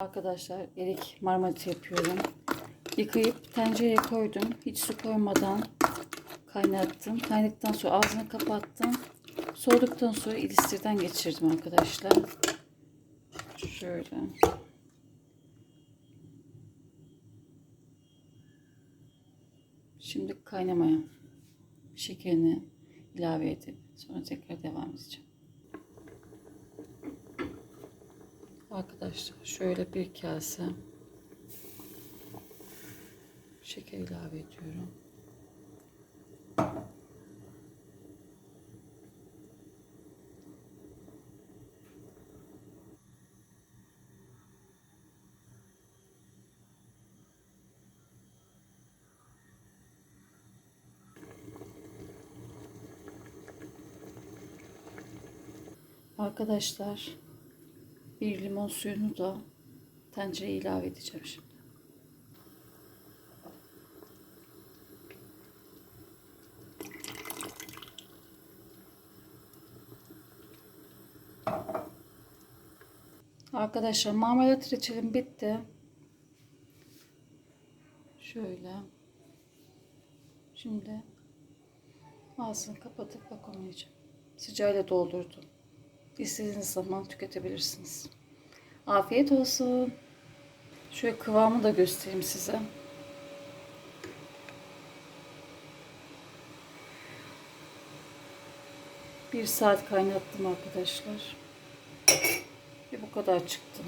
Arkadaşlar erik marmarit yapıyorum. Yıkayıp tencereye koydum. Hiç su koymadan kaynattım. Kaynadıktan sonra ağzını kapattım. Soğuduktan sonra ilistirden geçirdim arkadaşlar. Şöyle. Şimdi kaynamaya şekerini ilave edip sonra tekrar devam edeceğim. Arkadaşlar şöyle bir kase şeker ilave ediyorum. Arkadaşlar bir limon suyunu da tencereye ilave edeceğim şimdi. Arkadaşlar marmelat reçelim bitti. Şöyle. Şimdi ağzını kapatıp bakamayacağım. Sıcağıyla doldurdum. İstediğiniz zaman tüketebilirsiniz. Afiyet olsun. Şöyle kıvamı da göstereyim size. Bir saat kaynattım arkadaşlar. Ve bu kadar çıktı.